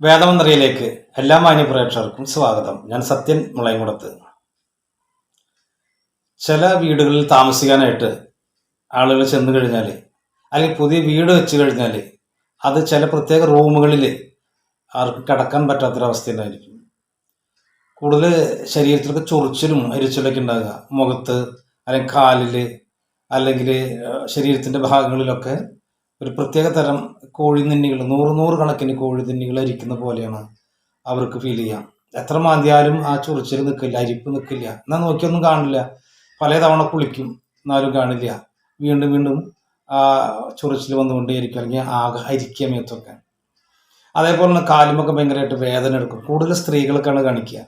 വേദമന്ത്രിയിലേക്ക് എല്ലാ മാന്യ പ്രേക്ഷകർക്കും സ്വാഗതം. ഞാൻ സത്യൻ മുളയങ്കുടത്ത് ചില വീടുകളിൽ താമസിക്കാനായിട്ട് ആളുകൾ ചെന്ന് കഴിഞ്ഞാൽ അല്ലെങ്കിൽ പുതിയ വീട് വെച്ച് കഴിഞ്ഞാൽ അത് ചില പ്രത്യേക റൂമുകളിൽ അവർക്ക് കിടക്കാൻ പറ്റാത്തൊരവസ്ഥയിലായിരിക്കും. കൂടുതൽ ശരീരത്തിലൊക്കെ ചൊറിച്ചിലും എരിച്ചിലൊക്കെ ഉണ്ടാകുക മുഖത്ത് അല്ലെങ്കിൽ കാലിൽ അല്ലെങ്കിൽ ശരീരത്തിന്റെ ഭാഗങ്ങളിലൊക്കെ ഒരു പ്രത്യേക തരം കോഴിനിന്നികൾ നൂറ് നൂറ് കണക്കിന് കോഴി കോഴിനിന്നികൾ അരിക്കുന്ന പോലെയാണ് അവർക്ക് ഫീൽ ചെയ്യാം. എത്ര മാന്തിയാലും ആ ചൊറിച്ചിൽ നിൽക്കില്ല അരിപ്പ് നിൽക്കില്ല എന്നാൽ നോക്കിയൊന്നും കാണില്ല. പല തവണ കുളിക്കും എന്നാലും കാണില്ല. വീണ്ടും വീണ്ടും ആ ചൊറിച്ചിൽ വന്നുകൊണ്ടേയിരിക്കും അല്ലെങ്കിൽ ആകെ അരിക്കുക മേത്തൊക്കെ. അതേപോലെ തന്നെ കാലുമൊക്കെ ഭയങ്കരമായിട്ട് വേദന എടുക്കും. കൂടുതൽ സ്ത്രീകൾക്കാണ് കാണിക്കുക.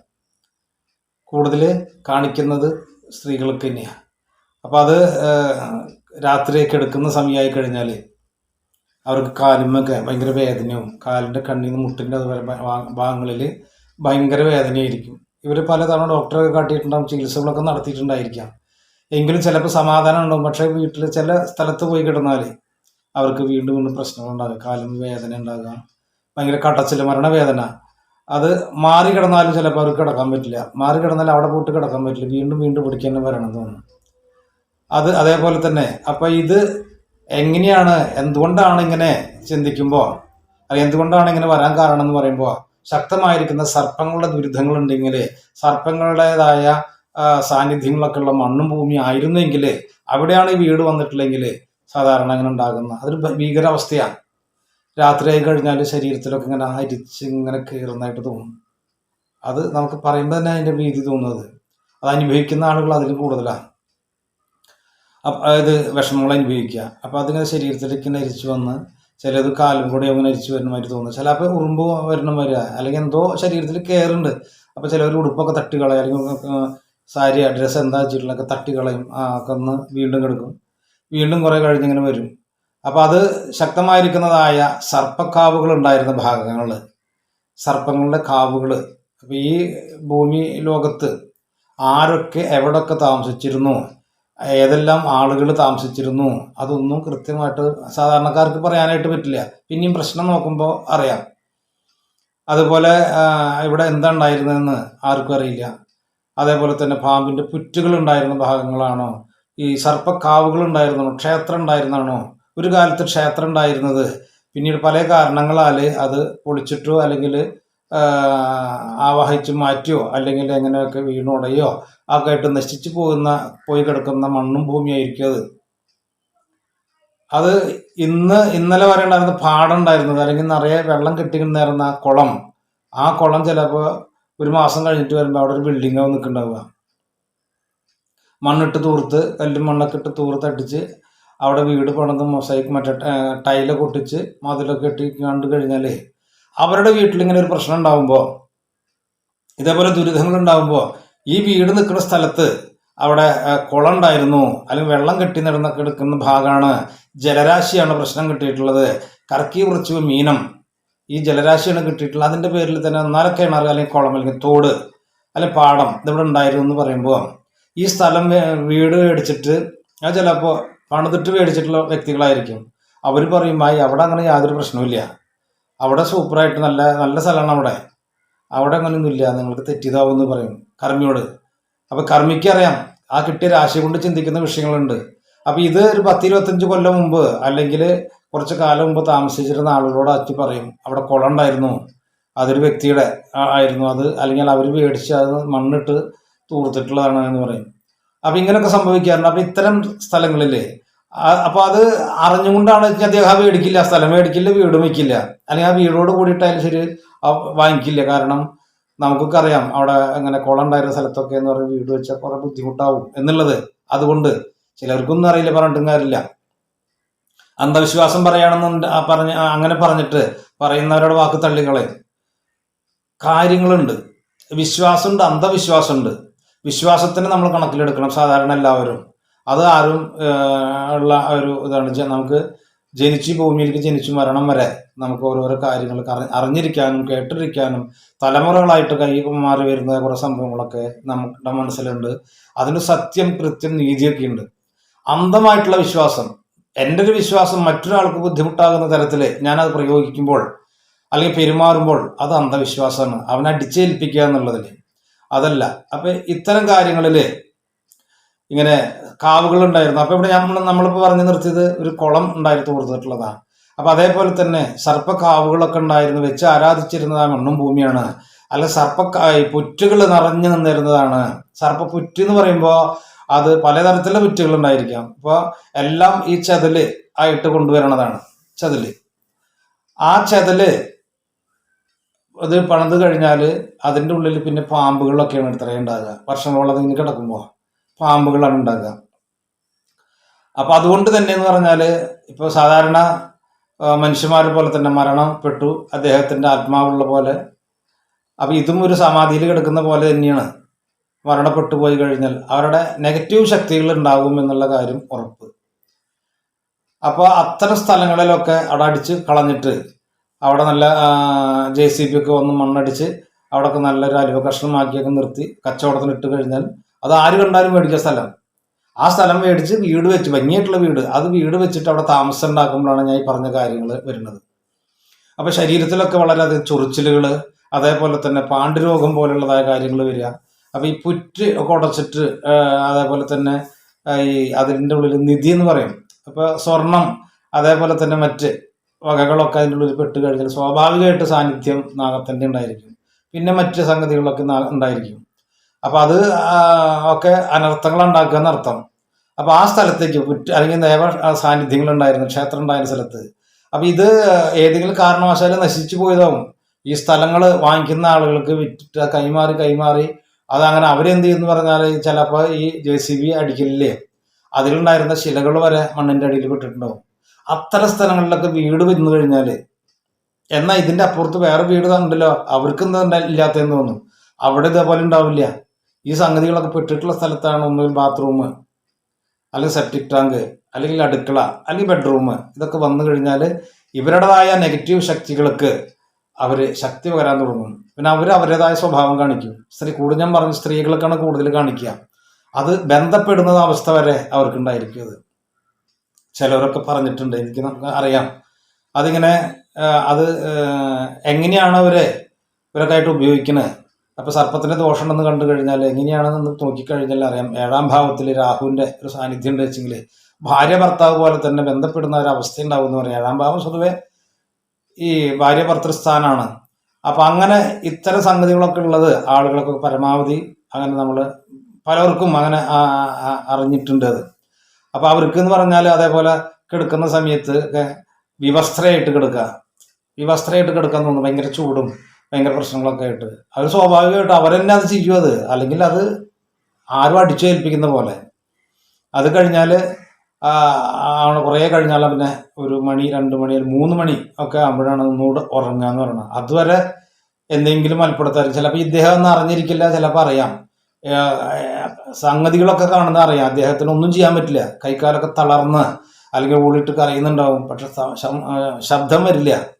കൂടുതൽ കാണിക്കുന്നത് സ്ത്രീകൾക്ക് തന്നെയാണ് അപ്പോൾ അത് രാത്രിയൊക്കെ എടുക്കുന്ന സമയമായി കഴിഞ്ഞാൽ അവർക്ക് കാലുമൊക്കെ ഭയങ്കര വേദനയും കാലിന്റെ കണ്ണിൽ നിന്ന് മുട്ടിന്റെ അതുപോലെ ഭാഗങ്ങളിൽ ഭയങ്കര വേദനയായിരിക്കും. ഇവർ പലതവണ ഡോക്ടറെ കാട്ടിയിട്ടുണ്ടാകും ചികിത്സകളൊക്കെ നടത്തിയിട്ടുണ്ടായിരിക്കാം. എങ്കിലും ചിലപ്പോൾ സമാധാനം ഉണ്ടാവും. പക്ഷേ വീട്ടിൽ ചില സ്ഥലത്ത് പോയി കിടന്നാൽ അവർക്ക് വീണ്ടും വീണ്ടും പ്രശ്നങ്ങളുണ്ടാകും കാലും വേദന ഉണ്ടാകുക ഭയങ്കര കടച്ചിൽ മരണവേദന. അത് മാറി കിടന്നാലും ചിലപ്പോൾ അവർക്ക് കിടക്കാൻ പറ്റില്ല. മാറി കിടന്നാൽ അവിടെ പോയിട്ട് കിടക്കാൻ പറ്റില്ല. വീണ്ടും വീണ്ടും പിടിക്കാൻ തന്നെ വരണം തോന്നുന്നു. അത് അതേപോലെ തന്നെ. അപ്പം ഇത് എങ്ങനെയാണ് എന്തുകൊണ്ടാണ് ഇങ്ങനെ ചിന്തിക്കുമ്പോൾ അല്ലെങ്കിൽ എന്തുകൊണ്ടാണ് ഇങ്ങനെ വരാൻ കാരണം എന്ന് പറയുമ്പോൾ ശക്തമായിരിക്കുന്ന സർപ്പങ്ങളുടെ ദുരിതങ്ങളുണ്ടെങ്കിൽ സർപ്പങ്ങളുടേതായ സാന്നിധ്യങ്ങളൊക്കെ ഉള്ള മണ്ണും ഭൂമി ആയിരുന്നെങ്കിൽ അവിടെയാണ് ഈ വീട് വന്നിട്ടില്ലെങ്കിൽ സാധാരണ അങ്ങനെ ഉണ്ടാകുന്ന അതൊരു ഭീകരാവസ്ഥയാണ്. രാത്രിയായി കഴിഞ്ഞാൽ ശരീരത്തിലൊക്കെ ഇങ്ങനെ അരിച്ച് ഇങ്ങനെ കയറുന്നതായിട്ട് തോന്നും. അത് നമുക്ക് പറയുമ്പോൾ തന്നെ അതിന്റെ ഭീതി തോന്നുന്നത്. അത് അനുഭവിക്കുന്ന ആളുകൾ അതിൽ കൂടുതലാണ്. ഇത് വിഷമങ്ങൾ അനുഭവിക്കുക. അപ്പോൾ അതിങ്ങനെ ശരീരത്തിലേക്ക് നരിച്ചു വന്ന് ചിലത് കാലും കൂടി അങ്ങനെ അരിച്ചു വരുന്ന മാതിരി തോന്നുന്നു. ചില ചിലപ്പോൾ ഉറുമ്പ് വരണം വരിക അല്ലെങ്കിൽ എന്തോ ശരീരത്തിൽ കയറുണ്ട്. അപ്പോൾ ചിലവർ ഉടുപ്പൊക്കെ തട്ടിക്കളയും അല്ലെങ്കിൽ സാരി ഡ്രസ്സ് എന്താ വെച്ചിട്ടുള്ളതൊക്കെ തട്ടിക്കളയും ആ ഒക്കെ ഒന്ന് വീണ്ടും കിടക്കും. വീണ്ടും കുറേ കഴിഞ്ഞിങ്ങനെ വരും. അപ്പോൾ അത് ശക്തമായിരിക്കുന്നതായ സർപ്പക്കാവുകൾ ഉണ്ടായിരുന്ന ഭാഗങ്ങൾ സർപ്പങ്ങളുടെ കാവുകൾ അപ്പോൾ ഈ ഭൂമി ലോകത്ത് ആരൊക്കെ എവിടൊക്കെ താമസിച്ചിരുന്നു? ഏതെല്ലാം ആളുകൾ താമസിച്ചിരുന്നു അതൊന്നും കൃത്യമായിട്ട് സാധാരണക്കാർക്ക് പറയാനായിട്ട് പറ്റില്ല. പിന്നെയും പ്രശ്നം നോക്കുമ്പോൾ അറിയാം. അതുപോലെ ഇവിടെ എന്താ ഉണ്ടായിരുന്നതെന്ന് ആർക്കും അറിയില്ല. അതേപോലെ തന്നെ പാമ്പിന്റെ പുറ്റുകൾ ഉണ്ടായിരുന്ന ഭാഗങ്ങളാണോ? ഈ സർപ്പക്കാവുകൾ ഉണ്ടായിരുന്നോ ക്ഷേത്രം ഉണ്ടായിരുന്നാണോ ഒരു കാലത്ത് ക്ഷേത്രം ഉണ്ടായിരുന്നത്. പിന്നീട് പല കാരണങ്ങളാൽ അത് പൊളിച്ചിട്ടോ അല്ലെങ്കിൽ ആവാഹിച്ച് മാറ്റിയോ അല്ലെങ്കിൽ എങ്ങനെയൊക്കെ വീണുടയോ ഒക്കെ ആയിട്ട് നശിച്ചു പോകുന്ന പോയി കിടക്കുന്ന മണ്ണും ഭൂമിയായിരിക്കും അത്. അത് ഇന്ന് ഇന്നലെ വരെ ഉണ്ടായിരുന്ന പാടം ഉണ്ടായിരുന്നത് അല്ലെങ്കിൽ നിറയെ വെള്ളം കെട്ടിക്കിണ്ടായിരുന്ന കുളം. ആ കുളം ചിലപ്പോൾ ഒരു മാസം കഴിഞ്ഞിട്ട് വരുമ്പോൾ അവിടെ ഒരു ബിൽഡിംഗ് നിൽക്കുന്നുണ്ടാവുക. മണ്ണിട്ട് തൂർത്ത് കല്ലും മണ്ണൊക്കെ ഇട്ട് തൂർത്തടിച്ച് അവിടെ വീട് പണിത് മൊസൈക്ക് മറ്റേ ടൈലൊക്കെ ഒട്ടിച്ച് മതിലൊക്കെ കെട്ടി കണ്ടു കഴിഞ്ഞാൽ അവരുടെ വീട്ടിൽ ഇങ്ങനെ ഒരു പ്രശ്നം ഉണ്ടാവുമ്പോൾ ഇതേപോലെ ദുരിതങ്ങൾ ഉണ്ടാവുമ്പോൾ ഈ വീട് നിൽക്കുന്ന സ്ഥലത്ത് അവിടെ കുളം ഉണ്ടായിരുന്നു അല്ലെങ്കിൽ വെള്ളം കെട്ടി നടന്ന കിടക്കുന്ന ഭാഗമാണ് ജലരാശിയാണ് പ്രശ്നം കിട്ടിയിട്ടുള്ളത്. കറക്കി കുറച്ച് മീനം ഈ ജലരാശിയാണ് കിട്ടിയിട്ടുള്ളത്. അതിന്റെ പേരിൽ തന്നെ ഒന്നാലെ കിണർ അല്ലെങ്കിൽ കുളം അല്ലെങ്കിൽ തോട് അല്ലെങ്കിൽ പാടം ഇതിവിടെ ഉണ്ടായിരുന്നു എന്ന് പറയുമ്പോൾ ഈ സ്ഥലം വീട് മേടിച്ചിട്ട് ആ ചിലപ്പോൾ പണിതിട്ട് മേടിച്ചിട്ടുള്ള വ്യക്തികളായിരിക്കും. അവർ പറയും ഭായി അവിടെ അങ്ങനെ യാതൊരു പ്രശ്നവുമില്ല. അവിടെ സൂപ്പറായിട്ട് നല്ല നല്ല സ്ഥലമാണ് അവിടെ. അവിടെ അങ്ങനെയൊന്നുമില്ല നിങ്ങൾക്ക് തെറ്റിയതാവും എന്ന് പറയും കർമ്മിയോട്. അപ്പോൾ കർമ്മിക്ക് അറിയാം ആ കിട്ടിയ രാശി കൊണ്ട് ചിന്തിക്കുന്ന വിഷയങ്ങളുണ്ട്. അപ്പോൾ ഇത് ഒരു പത്ത് ഇരുപത്തഞ്ച് കൊല്ലം മുമ്പ് അല്ലെങ്കിൽ കുറച്ച് കാലം മുമ്പ് താമസിച്ചിരുന്ന ആളുകളോട് അച്ഛൻ പറയും അവിടെ കുളം ഉണ്ടായിരുന്നു അതൊരു വ്യക്തിയുടെ ആയിരുന്നു അത് അല്ലെങ്കിൽ അവർ മേടിച്ച് അത് മണ്ണിട്ട് തൂർത്തിട്ടുള്ളതാണ് എന്ന് പറയും. അപ്പം ഇങ്ങനെയൊക്കെ സംഭവിക്കാറുണ്ട്. അപ്പം ഇത്തരം സ്ഥലങ്ങളിൽ അപ്പോൾ അത് അറിഞ്ഞുകൊണ്ടാണ് അദ്ദേഹം ആ മേടിക്കില്ല സ്ഥലം മേടിക്കില്ല വീട് വയ്ക്കില്ല അല്ലെങ്കിൽ ആ വീടോട് കൂടിയിട്ടായാലും ശരി വാങ്ങിക്കില്ല. കാരണം നമുക്കൊക്കെ അറിയാം അവിടെ അങ്ങനെ കുളം ഉണ്ടായിരുന്ന സ്ഥലത്തൊക്കെ എന്ന് പറഞ്ഞ വീട് വെച്ചാൽ കുറെ ബുദ്ധിമുട്ടാവും എന്നുള്ളത്. അതുകൊണ്ട് ചിലർക്കൊന്നും അറിയില്ല പറഞ്ഞിട്ടും കാര്യമില്ല. അന്ധവിശ്വാസം പറയുകയാണെന്നുണ്ട് പറഞ്ഞ അങ്ങനെ പറഞ്ഞിട്ട് പറയുന്നവരുടെ വാക്ക് തള്ളികളെ കാര്യങ്ങളുണ്ട്. വിശ്വാസമുണ്ട് അന്ധവിശ്വാസമുണ്ട്. വിശ്വാസത്തിന് നമ്മൾ കണക്കിലെടുക്കണം സാധാരണ എല്ലാവരും. അത് ആരും ഉള്ള ഒരു ഇതാണ്. നമുക്ക് ജനിച്ചു ഭൂമിയിലേക്ക് ജനിച്ചു മരണം വരെ നമുക്ക് ഓരോരോ കാര്യങ്ങൾ അറിഞ്ഞിരിക്കാനും കേട്ടിരിക്കാനും തലമുറകളായിട്ട് കൈ മാറി വരുന്ന കുറേ സംഭവങ്ങളൊക്കെ നമ്മുടെ മനസ്സിലുണ്ട്. അതിന് സത്യം കൃത്യം നീതിയൊക്കെ ഉണ്ട്. അന്ധമായിട്ടുള്ള വിശ്വാസം എന്റെ ഒരു വിശ്വാസം മറ്റൊരാൾക്ക് ബുദ്ധിമുട്ടാകുന്ന തരത്തിൽ ഞാനത് പ്രയോഗിക്കുമ്പോൾ അല്ലെങ്കിൽ പെരുമാറുമ്പോൾ അത് അന്ധവിശ്വാസമാണ്. അവനെ അടിച്ചേൽപ്പിക്കുക എന്നുള്ളതിൽ. അതല്ല. അപ്പം ഇത്തരം കാര്യങ്ങളിൽ ഇങ്ങനെ കാവുകൾ ഉണ്ടായിരുന്നു. അപ്പോൾ ഇവിടെ നമ്മൾ നമ്മളിപ്പോൾ പറഞ്ഞു നിർത്തിയത് ഒരു കുളം ഉണ്ടായിരുന്നു കൊടുത്തിട്ടുള്ളതാണ് അപ്പോൾ അതേപോലെ തന്നെ സർപ്പ കാവുകളൊക്കെ ഉണ്ടായിരുന്നു വെച്ച് ആരാധിച്ചിരുന്നതാണ് മണ്ണും ഭൂമിയാണ്. അല്ല സർപ്പ പുറ്റുകൾ നിറഞ്ഞു നിന്നിരുന്നതാണ്. സർപ്പ പുറ്റ് എന്ന് പറയുമ്പോൾ അത് പലതരത്തിലുള്ള പുറ്റുകൾ ഉണ്ടായിരിക്കാം. അപ്പോൾ എല്ലാം ഈ ചതിൽ ആയിട്ട് കൊണ്ടുവരണതാണ് ചതിൽ. ആ ചതിൽ അത് പണിത് കഴിഞ്ഞാൽ അതിന്റെ ഉള്ളിൽ പിന്നെ പാമ്പുകളൊക്കെയാണ് ഇത്രയും ഉണ്ടാകുക വർഷങ്ങളോളം അതിങ്ങനെ കിടക്കുമ്പോൾ പാമ്പുകളാണ് ഉണ്ടാകുക അപ്പം അതുകൊണ്ട് തന്നെ എന്ന് പറഞ്ഞാൽ ഇപ്പോൾ സാധാരണ മനുഷ്യന്മാരെ പോലെ തന്നെ മരണപ്പെട്ടു അദ്ദേഹത്തിന്റെ ആത്മാവുള്ള പോലെ. അപ്പം ഇതും ഒരു സമാധിയിൽ കിടക്കുന്ന പോലെ തന്നെയാണ്. മരണപ്പെട്ടു പോയി കഴിഞ്ഞാൽ അവരുടെ നെഗറ്റീവ് ശക്തികൾ ഉണ്ടാകും എന്നുള്ള കാര്യം ഉറപ്പ്. അപ്പോൾ അത്തരം സ്ഥലങ്ങളിലൊക്കെ അടടിച്ച് കളഞ്ഞിട്ട് അവിടെ നല്ല ജെ സി ബി ഒക്കെ വന്ന് മണ്ണടിച്ച് അവിടെയൊക്കെ നല്ലൊരു അലുവ കഷ്ണമാക്കിയൊക്കെ നിർത്തി കച്ചവടത്തിന് ഇട്ട് കഴിഞ്ഞാൽ അത് ആര് കണ്ടാലും മേടിച്ച സ്ഥലം. ആ സ്ഥലം മേടിച്ച് വീട് വെച്ച്. ഭംഗിയായിട്ടുള്ള വീട്. അത് വീട് വെച്ചിട്ട് അവിടെ താമസം ഉണ്ടാക്കുമ്പോഴാണ് ഞാൻ ഈ പറഞ്ഞ കാര്യങ്ങൾ വരുന്നത്. അപ്പോൾ ശരീരത്തിലൊക്കെ വളരെ വളരെയധികം ചൊറിച്ചിലുകൾ അതേപോലെ തന്നെ പാണ്ഡുരോഗം പോലുള്ളതായ കാര്യങ്ങൾ വരിക. അപ്പോൾ ഈ പുറ്റ് ഒക്കെ ഉടച്ചിട്ട് അതേപോലെ തന്നെ ഈ അതിന്റെ ഉള്ളിൽ നിധി എന്ന് പറയും. അപ്പോൾ സ്വർണം അതേപോലെ തന്നെ മറ്റ് വകകളൊക്കെ അതിന്റെ ഉള്ളിൽ പെട്ട് കഴിഞ്ഞാൽ സ്വാഭാവികമായിട്ട് സാന്നിധ്യം നാഗത്തിന്റെ ഉണ്ടായിരിക്കും. പിന്നെ മറ്റ് സംഗതികളൊക്കെ ഉണ്ടായിരിക്കും. അപ്പോൾ അത് ഒക്കെ അനർത്ഥങ്ങൾ ഉണ്ടാക്കുക എന്നർത്ഥം. അപ്പൊ ആ സ്ഥലത്തേക്ക് അല്ലെങ്കിൽ ദേവ സാന്നിധ്യങ്ങൾ ഉണ്ടായിരുന്നു ക്ഷേത്രം ഉണ്ടായിരുന്ന സ്ഥലത്ത്. അപ്പൊ ഇത് ഏതെങ്കിലും കാരണവശാലും നശിച്ചു പോയതാവും. ഈ സ്ഥലങ്ങൾ വാങ്ങിക്കുന്ന ആളുകൾക്ക് വിറ്റിട്ട് കൈമാറി കൈമാറി അതങ്ങനെ അവരെന്ത് ചെയ്യുന്നു പറഞ്ഞാൽ ചിലപ്പോൾ ഈ ജെ സി ബി അടിക്കലില്ലേ? അതിലുണ്ടായിരുന്ന ശിലകൾ വരെ മണ്ണിന്റെ അടിയിൽ പെട്ടിട്ടുണ്ടാവും. അത്തരം സ്ഥലങ്ങളിലൊക്കെ വീട് വന്നു കഴിഞ്ഞാൽ എന്നാൽ ഇതിന്റെ അപ്പുറത്ത് വേറെ വീട് ഉണ്ടല്ലോ അവർക്ക് എന്താ ഇല്ലാത്തതെന്ന് തോന്നും. അവിടെ ഇതേപോലെ ഉണ്ടാവില്ല. ഈ സംഗതികളൊക്കെ പെട്ടിട്ടുള്ള സ്ഥലത്താണ് ഒന്നുകിൽ ബാത്റൂം അല്ലെങ്കിൽ സെപ്റ്റിക് ടാങ്ക് അല്ലെങ്കിൽ അടുക്കള അല്ലെങ്കിൽ ബെഡ്റൂം ഇതൊക്കെ വന്നു കഴിഞ്ഞാൽ ഇവരുടേതായ നെഗറ്റീവ് ശക്തികൾക്ക് അവർ ശക്തി പകരാൻ തുടങ്ങും. പിന്നെ അവർ അവരുടേതായ സ്വഭാവം കാണിക്കും. സ്ത്രീ കൂടുതൽ ഞാൻ പറഞ്ഞു സ്ത്രീകൾക്കാണ് കൂടുതൽ കാണിക്കുക. അത് ബന്ധപ്പെടുന്ന അവസ്ഥ വരെ അവർക്കുണ്ടായിരിക്കും അത്. ചിലവരൊക്കെ പറഞ്ഞിട്ടുണ്ട് എനിക്ക് നമുക്ക് അറിയാം. അതിങ്ങനെ അത് എങ്ങനെയാണ് അവരെ ഇവരൊക്കെ ആയിട്ട് ഉപയോഗിക്കുന്നത് അപ്പോൾ ദോഷം ഉണ്ടെന്ന് കണ്ടു കഴിഞ്ഞാൽ എങ്ങനെയാണെന്ന് നോക്കിക്കഴിഞ്ഞാൽ അറിയാം. ഏഴാം ഭാവത്തിൽ രാഹുവിന്റെ ഒരു സാന്നിധ്യം ഉണ്ട് വെച്ചെങ്കിൽ ഭാര്യ ഭർത്താവ് പോലെ തന്നെ ബന്ധപ്പെടുന്ന ഒരു അവസ്ഥ ഉണ്ടാവും എന്ന് പറയാം. ഏഴാം ഭാവം സ്വതുവേ ഈ ഭാര്യ ഭർത്തൃസ്ഥാനാണ്. അപ്പം അങ്ങനെ ഇത്തരം സംഗതികളൊക്കെ ഉള്ളത് ആളുകളൊക്കെ പരമാവധി അങ്ങനെ നമ്മൾ പലർക്കും അങ്ങനെ അറിഞ്ഞിട്ടുണ്ട് അത്. അപ്പോൾ അവർക്ക് എന്ന് പറഞ്ഞാൽ അതേപോലെ കിടക്കുന്ന സമയത്ത് വിവസ്ത്രയായിട്ട് കിടക്കുക. വിവസ്ത്രയായിട്ട് കിടക്കാൻ തോന്നുന്നു ഭയങ്കര ചൂടും. ഭയങ്കര പ്രശ്നങ്ങളൊക്കെ ആയിട്ട്. അവർ സ്വാഭാവികമായിട്ട് അവരെന്നെ അത് ചെയ്യും അത്. അല്ലെങ്കിൽ അത് ആരും അടിച്ചേൽപ്പിക്കുന്ന പോലെ. അത് കഴിഞ്ഞാൽ ആണ് കുറേ കഴിഞ്ഞാൽ പിന്നെ ഒരു മണി രണ്ട് മണി മൂന്ന് മണി ഒക്കെ ആകുമ്പോഴാണ് ഒന്നുകൂടെ ഉറങ്ങുക എന്ന് പറയുന്നത്. അതുവരെ എന്തെങ്കിലും അത്ഭുതത്തായിരിക്കും ചിലപ്പോൾ ഇദ്ദേഹം ഒന്നും അറിഞ്ഞിരിക്കില്ല ചിലപ്പോൾ അറിയാം. സംഗതികളൊക്കെ കാണുന്ന അറിയാം. അദ്ദേഹത്തിന് ഒന്നും ചെയ്യാൻ പറ്റില്ല. കൈക്കാലൊക്കെ തളർന്ന് അല്ലെങ്കിൽ ഓടിയിട്ട് കരയുന്നുണ്ടാവും. പക്ഷെ ശബ്ദം വരില്ല.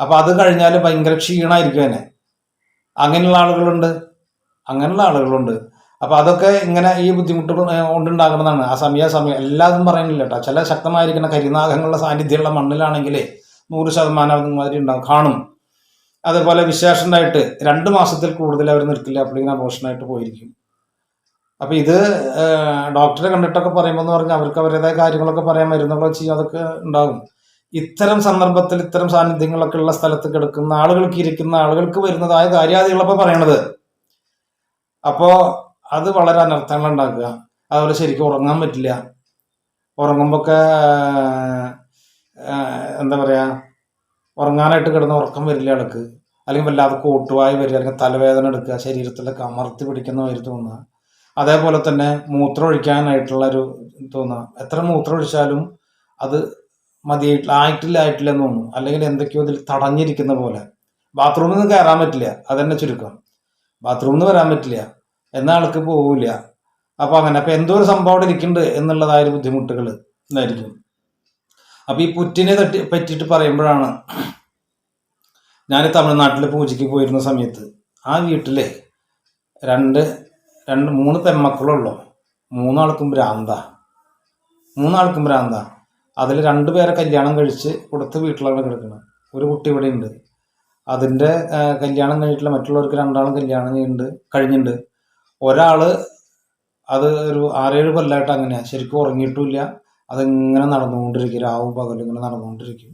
അപ്പോൾ അത് കഴിഞ്ഞാൽ ഭയങ്കര ക്ഷീണമായിരിക്കും തന്നെ അങ്ങനെയുള്ള ആളുകളുണ്ട്. അങ്ങനെയുള്ള ആളുകളുണ്ട്. അപ്പോൾ അതൊക്കെ ഇങ്ങനെ ഈ ബുദ്ധിമുട്ടുകൾ കൊണ്ടുണ്ടാകുന്നതാണ്. ആ സമയ സമയം എല്ലാതും പറയുന്നില്ല കേട്ടോ ചില ശക്തമായിരിക്കുന്ന കരിനാഗങ്ങളുടെ സാന്നിധ്യമുള്ള മണ്ണിലാണെങ്കിലേ നൂറ് ശതമാനം അതുമാതിരി ഉണ്ടാകും കാണും. അതേപോലെ വിശേഷണ്ടായിട്ട് രണ്ട് മാസത്തിൽ കൂടുതൽ അവർ നിൽക്കില്ല അപ്പോഴേക്കും അബോഷനായിട്ട് പോയിരിക്കും. അപ്പോൾ ഇത് ഡോക്ടറെ കണ്ടിട്ടൊക്കെ പറയുമ്പോൾ എന്ന് പറഞ്ഞാൽ അവർക്ക് അവരുടേതായ കാര്യങ്ങളൊക്കെ പറയാൻ മരുന്നുകളൊക്കെ ചെയ്യും അതൊക്കെ ഉണ്ടാകും. ഇത്തരം സന്ദർഭത്തിൽ ഇത്തരം സാന്നിധ്യങ്ങളൊക്കെ ഉള്ള സ്ഥലത്ത് കിടക്കുന്ന ആളുകൾക്ക് ഇരിക്കുന്ന ആളുകൾക്ക് വരുന്നതായ കാര്യാദികളപ്പോൾ പറയണത്. അപ്പോൾ അത് വളരെ അനർത്ഥങ്ങൾ ഉണ്ടാക്കുക. അതുപോലെ ശരിക്കും ഉറങ്ങാൻ പറ്റില്ല. ഉറങ്ങുമ്പോൾ ഒക്കെ എന്താ പറയുക ഉറങ്ങാനായിട്ട് കിടന്ന് ഉറക്കം വരില്ല ആൾക്ക്. അല്ലെങ്കിൽ വല്ലാതെ കോട്ടുവായി വരിക അല്ലെങ്കിൽ തലവേദന എടുക്കുക ശരീരത്തിലൊക്കെ അമർത്തി പിടിക്കുന്ന മാതിരി തോന്നുക. അതേപോലെ തന്നെ മൂത്രം ഒഴിക്കാനായിട്ടുള്ള ഒരു തോന്നുക. എത്ര മൂത്രം ഒഴിച്ചാലും അത് മതിയായിട്ടില്ല എന്ന് തോന്നുന്നു. അല്ലെങ്കിൽ എന്തൊക്കെയോ അതിൽ തടഞ്ഞിരിക്കുന്ന പോലെ. ബാത്റൂമിൽ നിന്ന് കയറാൻ പറ്റില്ല. അതന്നെ ചുരുക്കം. ബാത്റൂമിൽ നിന്ന് വരാൻ പറ്റില്ല. എന്ന ആൾക്ക് പോവില്ല. അപ്പോൾ അങ്ങനെ. അപ്പോൾ എന്തോ ഒരു സംഭവം അവിടെ ഇരിക്കുന്നുണ്ട് എന്നുള്ളതായ ബുദ്ധിമുട്ടുകൾ ഇതായിരിക്കും. അപ്പോൾ ഈ പുറ്റിനെ തട്ടി പറ്റിയിട്ട് പറയുമ്പോഴാണ് ഞാൻ തമിഴ്നാട്ടിൽ പൂജയ്ക്ക് പോയിരുന്ന സമയത്ത് ആ വീട്ടിലെ രണ്ട് രണ്ട് മൂന്ന് പെമ്മക്കളുള്ളൂ മൂന്നാൾക്കും ഭ്രാന്ത. മൂന്നാൾക്കും ഭ്രാന്ത. അതിൽ രണ്ട് പേരെ കല്യാണം കഴിച്ച് കൊടുത്ത് വീട്ടിലാണ് കിടക്കുന്നത്. ഒരു കുട്ടി ഇവിടെ ഉണ്ട്. അതിന്റെ കല്യാണം കഴിഞ്ഞിട്ടില്ല മറ്റുള്ളവർക്ക് രണ്ടാളും കല്യാണം ചെയ്യുന്നുണ്ട് കഴിഞ്ഞിട്ടുണ്ട് ഒരാൾ അത് ഒരു ആറേഴ് കൊല്ലമായിട്ട് അങ്ങനെയാണ് ശരിക്കും ഉറങ്ങിയിട്ടുമില്ല. അതിങ്ങനെ നടന്നുകൊണ്ടിരിക്കും. രാവും പകലും ഇങ്ങനെ നടന്നുകൊണ്ടിരിക്കും.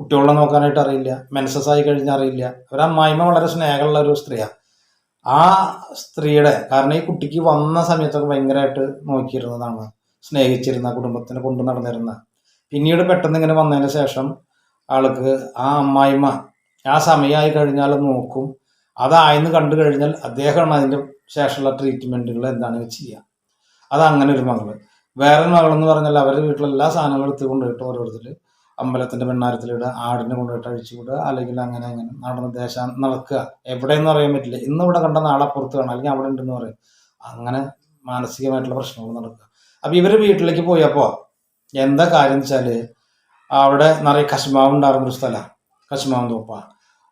കുട്ടികളെ നോക്കാനായിട്ട് അറിയില്ല. മെൻസസ് ആയി കഴിഞ്ഞാൽ അറിയില്ല. ഒരു അമ്മായിമ്മ വളരെ സ്നേഹമുള്ള ഒരു സ്ത്രീയാണ് ആ സ്ത്രീയുടെ കാരണം ഈ കുട്ടിക്ക് വന്ന സമയത്തൊക്കെ ഭയങ്കരമായിട്ട് നോക്കിയിരുന്നതാണ്. സ്നേഹിച്ചിരുന്ന കുടുംബത്തിനെ കൊണ്ടു നടന്നിരുന്ന. പിന്നീട് പെട്ടെന്ന് ഇങ്ങനെ വന്നതിന് ശേഷം ആൾക്ക് ആ അമ്മായിമ്മ ആ സമയമായി കഴിഞ്ഞാൽ നോക്കും. അതായെന്ന് കണ്ടു കഴിഞ്ഞാൽ അദ്ദേഹമാണ് അതിന്റെ ശേഷമുള്ള ട്രീറ്റ്മെന്റുകൾ എന്താണ് ചെയ്യുക അതങ്ങനെ ഒരു മകൾ വേറെ മകളെന്ന് പറഞ്ഞാൽ അവരുടെ വീട്ടിലെ എല്ലാ സാധനങ്ങളും എടുത്ത് കൊണ്ടുപോയിട്ട് ഓരോരുത്തർ അമ്പലത്തിന്റെ പെണ്ണാരത്തിലിടുക ആടിനെ കൊണ്ടുപോയിട്ട് അഴിച്ചു വിടുക അല്ലെങ്കിൽ അങ്ങനെ അങ്ങനെ നടന്ന് ദേശം നടക്കുക. എവിടെയെന്ന് അറിയാൻ പറ്റില്ല. ഇന്ന് ഇവിടെ കണ്ട നാളെ പുറത്ത് കാണാം. അല്ലെങ്കിൽ അവിടെ ഉണ്ടെന്ന് പറയും. അങ്ങനെ മാനസികമായിട്ടുള്ള പ്രശ്നങ്ങൾ നടക്കുക. അപ്പോൾ ഇവർ വീട്ടിലേക്ക് പോയപ്പോൾ എന്താ കാര്യം എന്ന് വെച്ചാൽ അവിടെ നിറയെ കശുമാവ് ഒരു സ്ഥലമാണ് കശുമാവ് തോപ്പ.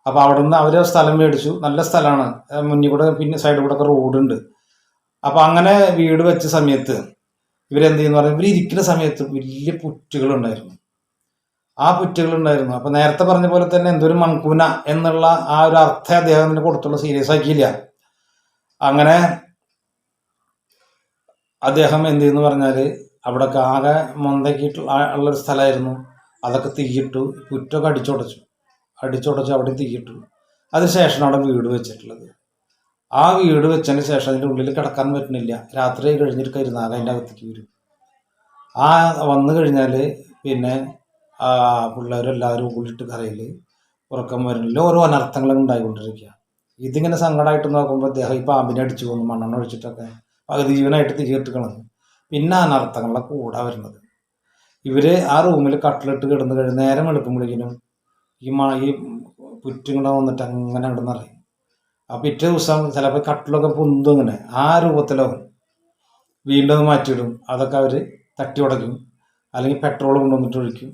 അപ്പോൾ അവിടെ നിന്ന് അവർ സ്ഥലം മേടിച്ചു നല്ല സ്ഥലമാണ്. മുന്നിൽ കൂടെ പിന്നെ സൈഡിൽ കൂടെ ഒക്കെ റോഡുണ്ട് അപ്പോൾ അങ്ങനെ വീട് വെച്ച സമയത്ത് ഇവരെന്ത് ചെയ്യുന്ന പറഞ്ഞാൽ ഇവർ ഇരിക്കുന്ന സമയത്ത് വലിയ പുറ്റുകളുണ്ടായിരുന്നു. ആ പുറ്റുകളുണ്ടായിരുന്നു. അപ്പോൾ നേരത്തെ പറഞ്ഞ പോലെ തന്നെ എന്തൊരു മൺകൂന എന്നുള്ള ആ ഒരു അർത്ഥം അദ്ദേഹത്തിന് കൊടുത്തുള്ള സീരിയസ് ആക്കിയില്ല. അങ്ങനെ അദ്ദേഹം എന്ത് ചെയ്യുന്നു പറഞ്ഞാൽ അവിടെയൊക്കെ ആകെ മൊന്തക്കിയിട്ടുള്ള ഉള്ളൊരു സ്ഥലമായിരുന്നു അതൊക്കെ തീയിട്ടു കുറ്റമൊക്കെ അടിച്ചുടച്ചു. അടിച്ചുടച്ച് അവിടെ തീയിട്ടു. അതിനുശേഷം അവിടെ വീട് വെച്ചിട്ടുള്ളത്. ആ വീട് വെച്ചതിന് ശേഷം അതിന്റെ ഉള്ളിൽ കിടക്കാൻ പറ്റുന്നില്ല. രാത്രി കഴിഞ്ഞിട്ട് കരുനാഗ അതിന്റെ അകത്തേക്ക് വരും. ആ വന്നു കഴിഞ്ഞാൽ പിന്നെ പിള്ളേരെല്ലാവരും ഉള്ളിട്ട് കറയിൽ ഉറക്കം വരുന്നില്ല ഓരോ അനർത്ഥങ്ങളും ഉണ്ടായിക്കൊണ്ടിരിക്കുക ഇതിങ്ങനെ സങ്കടമായിട്ട് നോക്കുമ്പോൾ അദ്ദേഹം ഈ പാമ്പിനെ അടിച്ചു പോകുന്നു മണ്ണെണ്ണ ഒഴിച്ചിട്ടൊക്കെ. പകുതി ജീവനായിട്ട് കളഞ്ഞു. പിന്നെ അനർത്ഥങ്ങളുടെ കൂടെ വരുന്നത്. ഇവർ ആ റൂമിൽ കട്ടിലിട്ട് കിടന്നു കഴിഞ്ഞ് നേരം വെളുക്കുമ്പോഴേക്കിനും ഈ മഴ ഈ പുറ്റിങ്ങടെ വന്നിട്ട് അങ്ങനെ നിറയും. ആ പിറ്റേ ദിവസം ചിലപ്പോൾ കട്ടിലൊക്കെ പൊന്തും അങ്ങനെ. ആ രൂപത്തിലാവും വീണ്ടും മാറ്റിയിടും. അതൊക്കെ അവർ തട്ടി ഉടയ്ക്കും അല്ലെങ്കിൽ പെട്രോൾ കൊണ്ടുവന്നിട്ട് ഒഴിക്കും.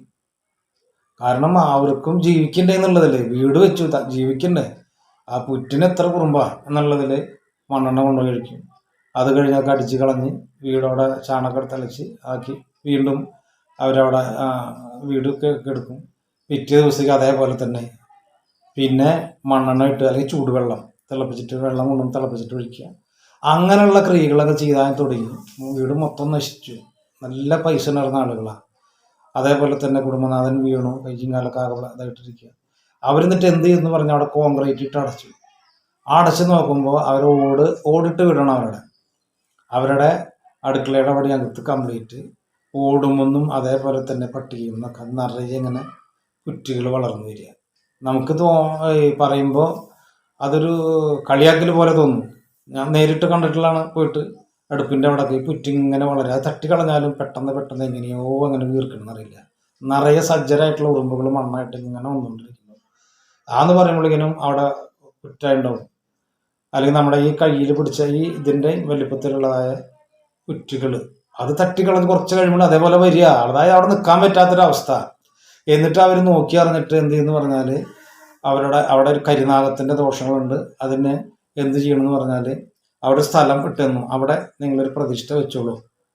കാരണം അവർക്കും ജീവിക്കണ്ടേ എന്നുള്ളതല്ലേ വീട് വെച്ചു ജീവിക്കണ്ടേ. ആ പുറ്റിന് എത്ര കുറുമ്പാ എന്നുള്ളതിൽ മണ്ണെണ്ണ കൊണ്ടുപോയി ഒഴിക്കും. അത് കഴിഞ്ഞൊക്കെ അടിച്ച് കളഞ്ഞ് വീടവിടെ ചാണകം തളിച്ച് ആക്കി വീണ്ടും അവരവിടെ വീടൊക്കെ വീട് കെടുക്കും. പിറ്റേ ദിവസത്തേക്ക് അതേപോലെ തന്നെ. പിന്നെ മണ്ണെണ്ണ ഇട്ട് അല്ലെങ്കിൽ ചൂടുവെള്ളം തിളപ്പിച്ചിട്ട് വെള്ളം കൊണ്ടും തിളപ്പിച്ചിട്ട് ഒഴിക്കുക. അങ്ങനെയുള്ള ക്രിയകളൊക്കെ ചെയ്താൽ തുടങ്ങി. വീട് മൊത്തം നശിച്ചു. നല്ല പൈസ ഉണ്ടായിരുന്ന ആളുകളാണ് അതേപോലെ തന്നെ കുടുംബനാഥൻ വീണു. കഴിഞ്ഞ കാലൊക്കെ ആകെ ഇതായിട്ടിരിക്കുക. അവരെന്നിട്ട് എന്ത് ചെയ്യുന്നു പറഞ്ഞാൽ അവിടെ കോൺക്രീറ്റ് ഇട്ട് അടച്ചു. അടച്ച് നോക്കുമ്പോൾ അവർ ഓട് ഓടിട്ട് വിടണം അവരുടെ. അവരുടെ അടുക്കള അവിടെ അകത്ത് കംപ്ലീറ്റ് ഓടുമെന്നും അതേപോലെ തന്നെ പട്ടികയും എന്നൊക്കെ നിറയെ ഇങ്ങനെ കുറ്റികൾ വളർന്നു വരിക. നമുക്ക് തോ പറയുമ്പോൾ അതൊരു കളിയാക്കൽ പോലെ തോന്നും. ഞാൻ നേരിട്ട് കണ്ടിട്ടുള്ളതാണ് പോയിട്ട് അടുപ്പിന്റെ അവിടെ ഈ പുറ്റിങ്ങനെ വളരെ. അത് തട്ടിക്കളഞ്ഞാലും പെട്ടെന്ന് പെട്ടെന്ന് എങ്ങനെയോ അങ്ങനെ വീർക്കണം അറിയില്ല. നിറയെ സജ്ജരായിട്ടുള്ള ഉറുമ്പുകൾ മണ്ണായിട്ട് ഇങ്ങനെ വന്നുകൊണ്ടിരിക്കുന്നു. ആന്ന് പറയുമ്പോഴേക്കും അവിടെ കുറ്റായിട്ടുണ്ടാവും അല്ലെങ്കിൽ നമ്മുടെ ഈ കയ്യിൽ പിടിച്ച ഈ ഇതിന്റെ വലിപ്പത്തിലുള്ളതായ കുറ്റികൾ. അത് തട്ടിക്കളഞ്ഞ് കുറച്ച് കഴിയുമ്പോൾ അതേപോലെ വരിക. അതായത് അവിടെ നിൽക്കാൻ പറ്റാത്തൊരവസ്ഥ. എന്നിട്ട് അവർ നോക്കി അറിഞ്ഞിട്ട് എന്ത് ചെയ്യുന്നു പറഞ്ഞാൽ അവരുടെ അവിടെ ഒരു കരിനാഗത്തിന്റെ ദോഷങ്ങളുണ്ട്. അതിന് എന്ത് ചെയ്യണമെന്ന് പറഞ്ഞാൽ അവിടെ സ്ഥലം കിട്ടുന്നു അവിടെ നിങ്ങളൊരു പ്രതിഷ്ഠ വെച്ചോളൂ.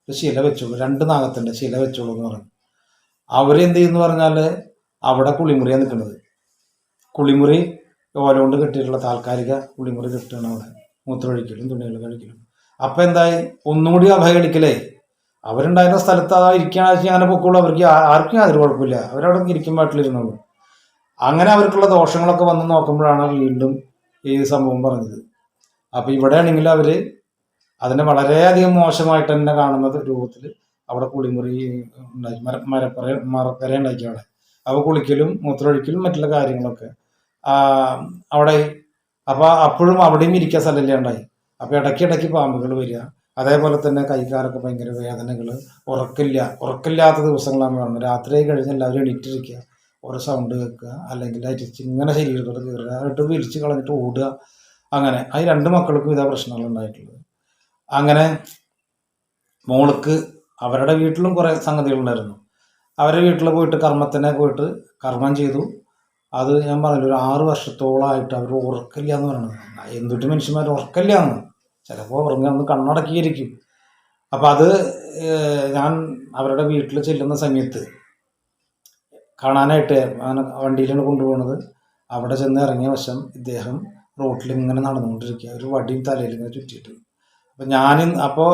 ഒരു ശില വെച്ചോളൂ. രണ്ട് നാഗത്തിന്റെ ശില വെച്ചോളൂ എന്ന് പറഞ്ഞു. അവരെന്ത് ചെയ്യുന്നു പറഞ്ഞാൽ അവിടെ കുളിമുറിയാണ് നിൽക്കുന്നത്. കുളിമുറി ഓല കൊണ്ട് കെട്ടിയിട്ടുള്ള താൽക്കാലിക കുളിമുറി കിട്ടുകയാണ് അവിടെ. മൂത്രമൊഴിക്കലും തുണികൾ കഴിക്കലും അപ്പം എന്തായി? ഒന്നുകൂടി അഭയടിക്കലേ അവരുണ്ടായിരുന്ന സ്ഥലത്ത് അതാ ഇരിക്കുകയാണെന്ന് വെച്ചാൽ അങ്ങനെ പൊക്കോളൂ. അവർക്ക് ആർക്കും യാതൊരു കുഴപ്പമില്ല. അവരവിടെ ഇരിക്കും വീട്ടിലിരുന്നുള്ളൂ അങ്ങനെ അവർക്കുള്ള ദോഷങ്ങളൊക്കെ വന്ന് നോക്കുമ്പോഴാണ് വീണ്ടും ഈ സംഭവം പറഞ്ഞത്. അപ്പോൾ ഇവിടെ ആണെങ്കിൽ അവർ അതിനെ വളരെയധികം മോശമായിട്ട് തന്നെ കാണുന്ന രൂപത്തിൽ അവിടെ കുളിമുറി ഉണ്ടാക്കി മര മരപ്പറ മരപ്പര ഉണ്ടാക്കി അവിടെ. അപ്പോൾ കുളിക്കലും മൂത്രമൊഴിക്കലും മറ്റുള്ള കാര്യങ്ങളൊക്കെ അവിടെ അപ്പോൾ അപ്പോഴും അവിടെയും ഇരിക്കാൻ സ്ഥലമില്ല ഉണ്ടായി. അപ്പോൾ ഇടയ്ക്ക് പാമ്പുകൾ വരിക. അതേപോലെ തന്നെ കൈക്കാരൊക്കെ ഭയങ്കര വേദനകൾ. ഉറക്കില്ല. ഉറക്കില്ലാത്ത ദിവസങ്ങളാണ് കാണുന്നത്. രാത്രി കഴിഞ്ഞ് എല്ലാവരും എണീറ്റിരിക്കുക. ഒരു സൗണ്ട് കേൾക്കുക. അല്ലെങ്കിൽ അരിച്ച് ഇങ്ങനെ ശരീരത്തോട് കയറുക എന്നിട്ട് വിരിച്ച് കളഞ്ഞിട്ട് ഓടുക. അങ്ങനെ. അത് രണ്ട് മക്കൾക്കും ഇതാ പ്രശ്നങ്ങൾ ഉണ്ടായിട്ടുള്ളത്. അങ്ങനെ മോൾക്ക് അവരുടെ വീട്ടിലും കുറേ സംഗതികളുണ്ടായിരുന്നു അവരുടെ വീട്ടിൽ പോയിട്ട് കർമ്മത്തിനെ പോയിട്ട് കർമ്മം ചെയ്തു. അത് ഞാൻ പറഞ്ഞു ഒരു ആറ് വർഷത്തോളമായിട്ട് അവർ ഉറക്കില്ല എന്ന് പറയുന്നത് എന്തിട്ട് മനുഷ്യന്മാർ ഉറക്കില്ല എന്ന് ചിലപ്പോൾ ഉറങ്ങാന്ന് കണ്ണടക്കിയിരിക്കും. അപ്പം അത് ഞാൻ അവരുടെ വീട്ടിൽ ചെല്ലുന്ന സമയത്ത് കാണാനായിട്ട് വണ്ടിയിലാണ് കൊണ്ടുപോകുന്നത് അവിടെ ചെന്ന് ഇറങ്ങിയ വശം ഇദ്ദേഹം റോട്ടിൽ ഇങ്ങനെ നടന്നുകൊണ്ടിരിക്കുക. ഒരു വടിയും തലയിൽ ഇങ്ങനെ ചുറ്റിയിട്ട്. അപ്പം ഞാൻ അപ്പോൾ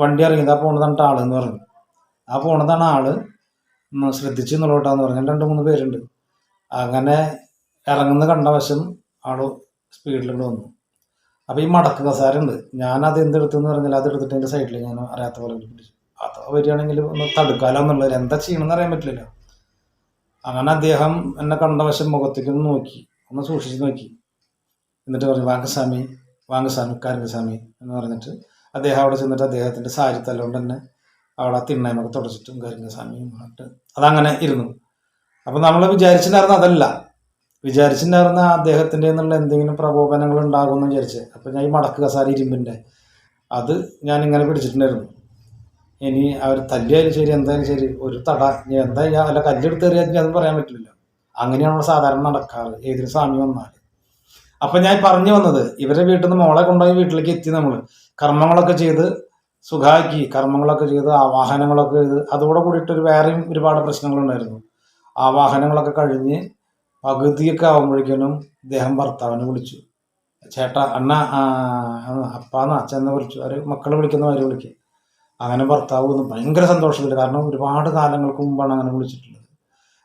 വണ്ടി ഇറങ്ങിയത് ആ പോണതാണ് ആളെന്ന് പറഞ്ഞു. ആ പോണതാണ് ആൾ. ശ്രദ്ധിച്ച് എന്നുള്ളോട്ടാന്ന് പറഞ്ഞു. രണ്ട് മൂന്ന് പേരുണ്ട്. അങ്ങനെ ഇറങ്ങുന്ന കണ്ട വശം ആൾ സ്പീഡിലൂടെ വന്നു. അപ്പോൾ ഈ മടക്ക് കസാരുണ്ട്. ഞാനത് എന്തെടുത്തെന്ന് പറഞ്ഞാൽ അത് എടുത്തിട്ട് എന്റെ സൈഡിൽ ഞാൻ അറിയാത്ത പോലെ പിടിച്ചു. അത് വരികയാണെങ്കിൽ ഒന്ന് തടുക്കാലോ എന്നുള്ളത് എന്താ ചെയ്യണമെന്ന് അറിയാൻ പറ്റില്ലല്ലോ. അങ്ങനെ അദ്ദേഹം എന്നെ കണ്ട വശം മുഖത്തേക്ക് നോക്കി. ഒന്ന് സൂക്ഷിച്ച് നോക്കി. എന്നിട്ട് പറഞ്ഞു വാങ്കസ്വാമി വാങ്കസ്വാമി കാരങ്കസ്വാമി എന്ന് പറഞ്ഞിട്ട് അദ്ദേഹം അവിടെ ചെന്നിട്ട് അദ്ദേഹത്തിന്റെ സാരി തല്ലുകൊണ്ട് തന്നെ അവിടെ തിണ്ണയമൊക്കെ തുടച്ചിട്ടും കാരങ്കസ്വാമിയും പറഞ്ഞിട്ട് അതങ്ങനെ ഇരുന്നു. അപ്പം നമ്മൾ വിചാരിച്ചിട്ടുണ്ടായിരുന്ന അതല്ല. വിചാരിച്ചിട്ടുണ്ടായിരുന്ന അദ്ദേഹത്തിന്റെ എന്നുള്ള എന്തെങ്കിലും പ്രകോപനങ്ങൾ ഉണ്ടാകുമെന്ന് വിചാരിച്ച്. അപ്പം ഞാൻ ഈ മടക്ക് കസാരി ഇരുമ്പിന്റെ അത് ഞാൻ ഇങ്ങനെ പിടിച്ചിട്ടുണ്ടായിരുന്നു. ഇനി അവർ തല്ലിയാലും ശരി എന്തായാലും ശരി ഒരു തട എന്താ അല്ല കല്ലെടുത്ത് എറിയാൻ അതും പറയാൻ പറ്റില്ല അങ്ങനെയാണ് നമ്മൾ സാധാരണ നടക്കാറ് ഏതൊരു സ്വാമി വന്നാൽ അപ്പം ഞാൻ പറഞ്ഞു വന്നത് ഇവരെ വീട്ടിൽ നിന്ന് മോളെ കൊണ്ടുപോയി വീട്ടിലേക്ക് എത്തി നമ്മൾ കർമ്മങ്ങളൊക്കെ ചെയ്ത് സുഖാക്കി കർമ്മങ്ങളൊക്കെ ചെയ്ത് ആവാഹനങ്ങളൊക്കെ ചെയ്ത് അതോടെ കൂടിയിട്ട് ഒരു വേറെയും ഒരുപാട് പ്രശ്നങ്ങളുണ്ടായിരുന്നു. ആവാഹനങ്ങളൊക്കെ കഴിഞ്ഞ് പകുതിയൊക്കെ ആകുമ്പോഴേക്കും ഇദ്ദേഹം ഭർത്താവിനെ വിളിച്ചു. ചേട്ടാ അണ്ണ അപ്പാന്ന് അച്ഛനെ വിളിച്ചു. അവർ മക്കളെ വിളിക്കുന്ന മാതിരി വിളിക്കുക അങ്ങനെ ഭർത്താവ് ഒന്നും ഭയങ്കര സന്തോഷത്തില്ല കാരണം ഒരുപാട് കാലങ്ങൾക്ക് മുമ്പാണ് അങ്ങനെ വിളിച്ചിട്ടുള്ളത്.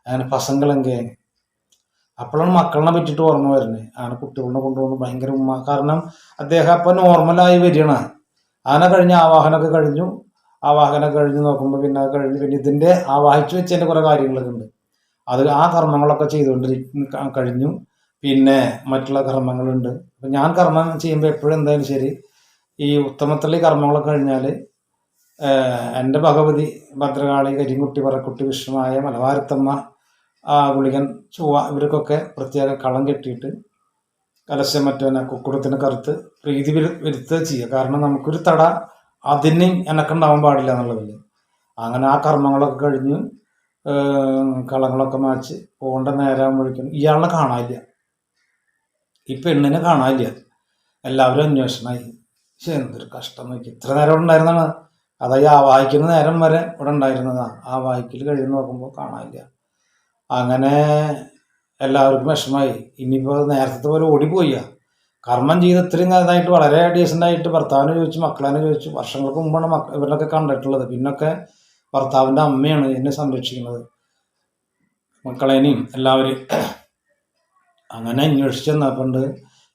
അങ്ങനെ പസങ്ങളെങ്കെ അപ്പോഴാണ് മക്കളെ പറ്റിയിട്ട് ഓർമ്മ വരുന്നത് അങ്ങനെ കുട്ടികളെ കൊണ്ടുവന്ന് ഭയങ്കര ഉമ്മ. കാരണം അദ്ദേഹം അപ്പം നോർമലായി വരികയാണ്. അങ്ങനെ കഴിഞ്ഞ് ആവാഹനമൊക്കെ കഴിഞ്ഞു. ആവാഹനമൊക്കെ കഴിഞ്ഞ് നോക്കുമ്പോൾ പിന്നെ കഴിഞ്ഞ് പിന്നെ ഇതിന്റെ ആവാഹിച്ചു വെച്ചതിന്റെ കുറേ കാര്യങ്ങളൊക്കെ ഉണ്ട്. അത് ആ കർമ്മങ്ങളൊക്കെ ചെയ്തുകൊണ്ട് കഴിഞ്ഞു. പിന്നെ മറ്റുള്ള കർമ്മങ്ങളുണ്ട്. അപ്പം ഞാൻ കർമ്മം ചെയ്യുമ്പോൾ എപ്പോഴും എന്തായാലും ശരി. ഈ ഉത്തമത്തള്ളി കർമ്മങ്ങളൊക്കെ കഴിഞ്ഞാൽ എന്റെ ഭഗവതി ഭദ്രകാളി കരിങ്കുട്ടി പറക്കുട്ടി വിഷ്ണുമായ മലബാരത്തമ്മ ഗുളികൻ ചൊവ്വ ഇവർക്കൊക്കെ പ്രത്യേക കളം കെട്ടിയിട്ട് കലശം മറ്റേ കുക്കുടത്തിന് കറുത്ത് പ്രീതി വരു വരുത്തുക ചെയ്യുക. കാരണം നമുക്കൊരു തട അതിന് എനക്കുണ്ടാവാൻ പാടില്ല എന്നുള്ളതിൽ അങ്ങനെ ആ കർമ്മങ്ങളൊക്കെ കഴിഞ്ഞ്. കളങ്ങളൊക്കെ മാച്ച് പോകേണ്ട നേരമാകുമ്പോഴേക്കും ഇയാളെ കാണാനില്ല. ഈ പെണ്ണിനെ കാണാനില്ല. എല്ലാവരും അന്വേഷണമായി പക്ഷെ എന്തൊരു കഷ്ടം നോക്കി. ഇത്ര നേരം ഉണ്ടായിരുന്നാണ് അതായത് ആ വായിക്കുന്ന നേരം വരെ ഇവിടെ ഉണ്ടായിരുന്നതാണ് ആ വായിക്കൽ കഴിയുന്ന നോക്കുമ്പോൾ കാണാനില്ല. അങ്ങനെ എല്ലാവർക്കും വിഷമായി ഇനിയിപ്പോൾ നേരത്തെ പോലെ ഓടിപ്പോയി. കർമ്മം ചെയ്ത് ഇത്രയും ഇതായിട്ട് വളരെ ഡീസന്റായിട്ട് ഭർത്താവിനെ ചോദിച്ചു മക്കളെ ചോദിച്ചു. വർഷങ്ങൾക്ക് മുമ്പാണ് മക്ക ഇവരിലൊക്കെ കണ്ടിട്ടുള്ളത്. പിന്നൊക്കെ ഭർത്താവിന്റെ അമ്മയാണ് എന്നെ സംരക്ഷിക്കുന്നത്. മക്കളേനെയും എല്ലാവരെയും അങ്ങനെ അന്വേഷിച്ച് തന്നപ്പോണ്ട്